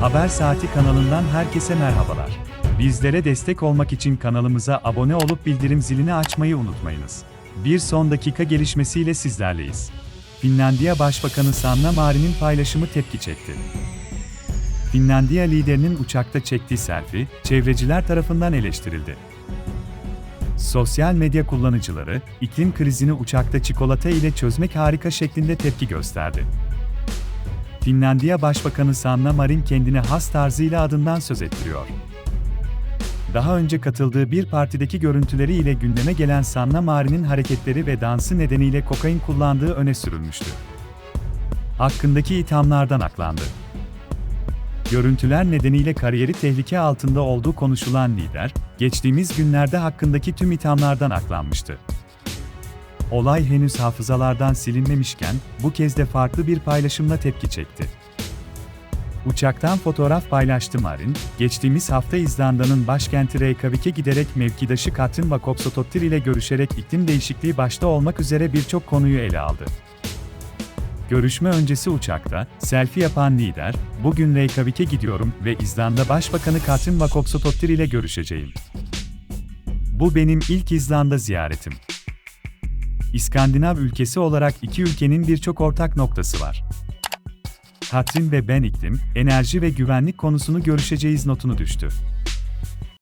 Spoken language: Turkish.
Haber Saati kanalından herkese merhabalar. Bizlere destek olmak için kanalımıza abone olup bildirim zilini açmayı unutmayınız. Bir son dakika gelişmesiyle sizlerleyiz. Finlandiya Başbakanı Sanna Marin'in paylaşımı tepki çekti. Finlandiya liderinin uçakta çektiği selfie, çevreciler tarafından eleştirildi. Sosyal medya kullanıcıları, iklim krizini uçakta çikolata ile çözmek harika şeklinde tepki gösterdi. Finlandiya Başbakanı Sanna Marin kendine has tarzıyla adından söz ettiriyor. Daha önce katıldığı bir partideki görüntüleri ile gündeme gelen Sanna Marin'in hareketleri ve dansı nedeniyle kokain kullandığı öne sürülmüştü. Hakkındaki ithamlardan aklandı. Görüntüler nedeniyle kariyeri tehlike altında olduğu konuşulan lider, geçtiğimiz günlerde hakkındaki tüm ithamlardan aklanmıştı. Olay henüz hafızalardan silinmemişken, bu kez de farklı bir paylaşımla tepki çekti. Uçaktan fotoğraf paylaştı Marin, geçtiğimiz hafta İzlanda'nın başkenti Reykjavik'e giderek mevkidaşı Katrin Vakopsottir ile görüşerek iklim değişikliği başta olmak üzere birçok konuyu ele aldı. Görüşme öncesi uçakta, selfie yapan lider, bugün Reykjavik'e gidiyorum ve İzlanda Başbakanı Katrin Vakopsottir ile görüşeceğim. Bu benim ilk İzlanda ziyaretim. İskandinav ülkesi olarak iki ülkenin birçok ortak noktası var. Katrin ve ben iklim, enerji ve güvenlik konusunu görüşeceğiz notunu düştü.